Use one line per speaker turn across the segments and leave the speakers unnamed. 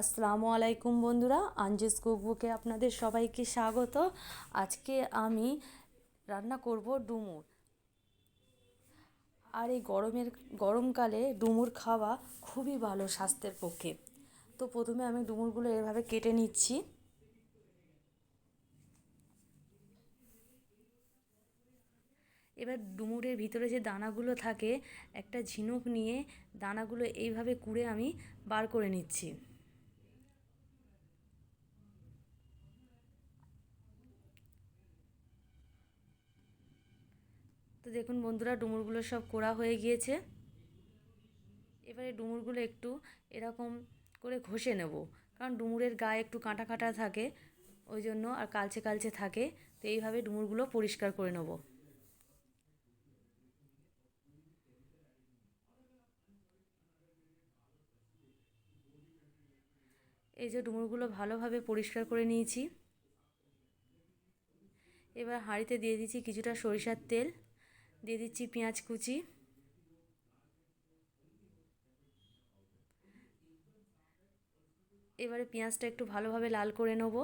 আসসালামু আলাইকুম বন্ধুরা, আঞ্জুস কুকবুকে আপনাদের সবাইকে স্বাগত। আজকে আমি রান্না করব ডুমুর। আর এই গরমের, গরমকালে ডুমুর খাওয়া খুবই ভালো স্বাস্থ্যের পক্ষে। তো প্রথমে আমি ডুমুরগুলো এভাবে কেটে নিচ্ছি। এবার ডুমুরের ভিতরে যে দানাগুলো থাকে, একটা ঝিনুক নিয়ে দানাগুলো এইভাবে কুড়ে আমি বার করে নিচ্ছি। তো দেখুন বন্ধুরা, ডুমুরগুলো সব কোড়া হয়ে গিয়েছে। এবারে ডুমুরগুলো একটু এরকম করে ঘষে নেব। কারণ ডুমুরের গায়ে একটু কাঁটা কাঁটা থাকে, ওই জন্য আর কালচে কালচে থাকে। তো এইভাবে ডুমুরগুলো পরিষ্কার করে নেব। এই যে ডুমুরগুলো ভালোভাবে পরিষ্কার করে নিয়েছি। এবার হাঁড়িতে দিয়ে দিচ্ছি কিছুটা সরিষার তেল। দিয়ে দিচ্ছি পেঁয়াজ কুচি। এবারে পেঁয়াজটা একটু ভালোভাবে লাল করে নেব।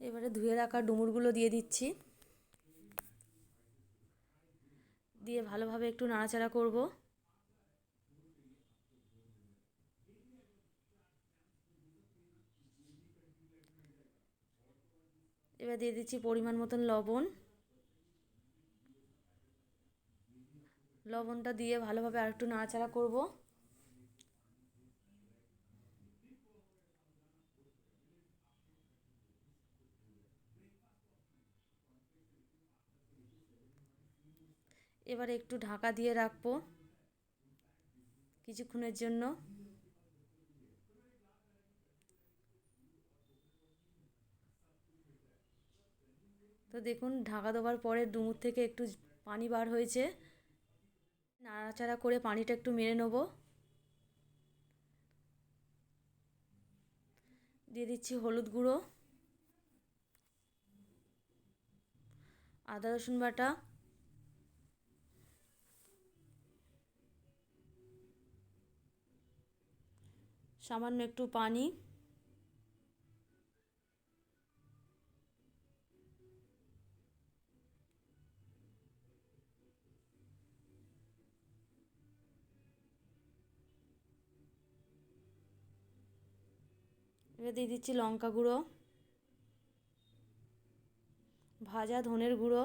এবারে ধুয়ে রাখা ডুমুরগুলো দিয়ে দিচ্ছি। দিয়ে ভালোভাবে একটু নাড়াচাড়া করব। এবার দিয়ে দিচ্ছি পরিমাণ মতন লবণ। লবণটা দিয়ে ভালোভাবে আর একটু নাড়াচাড়া করব। এবার একটু ঢাকা দিয়ে রাখব কিছুক্ষণের জন্য। তো দেখুন, ঢাকা দেওয়ার পরে ডুমুর থেকে একটু পানি বার হয়েছে। নাড়াচাড়া করে পানিটা একটু মেরে নেব। দিয়ে দিচ্ছি হলুদ গুঁড়ো, আদা রসুন বাটা। সামান্য একটু পানি। এবার দিয়ে দিচ্ছি লঙ্কা গুঁড়ো ভাজা ধনের গুঁড়ো।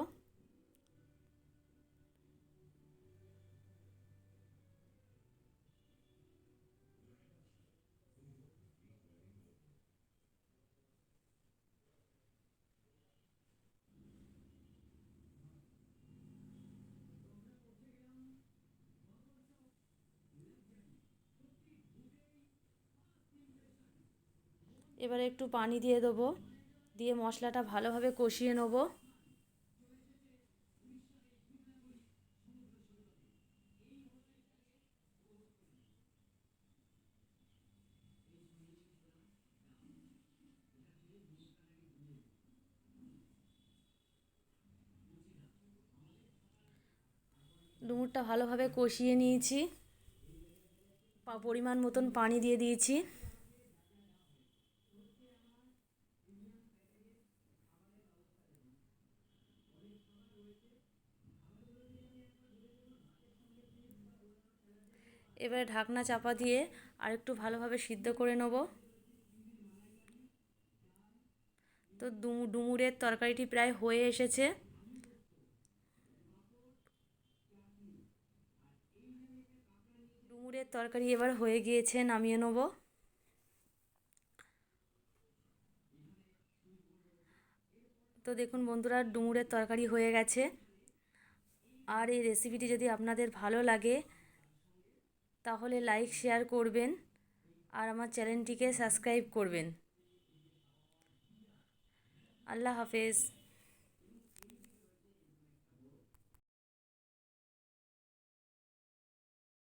এবারে একটু পানি দিয়ে দেবো। দিয়ে মশলাটা ভালোভাবে কষিয়ে নেব। ডুমুরটা ভালোভাবে কষিয়ে নিয়েছি। পরিমাণ মতন পানি দিয়ে দিয়েছি। এবারে ঢাকনা চাপা দিয়ে আর একটু ভালোভাবে সিদ্ধ করে নেব। তো ডুমুরের তরকারিটি প্রায় হয়ে এসেছে। ডুমুরের তরকারি এবার হয়ে গিয়েছে, নামিয়ে নেব। তো দেখুন বন্ধুরা, ডুমুরের তরকারি হয়ে গেছে। আর এই রেসিপিটি যদি আপনাদের ভালো লাগে তাহলে লাইক শেয়ার করবেন আর আমার চ্যানেলটিকে সাবস্ক্রাইব করবেন। আল্লাহ হাফেজ।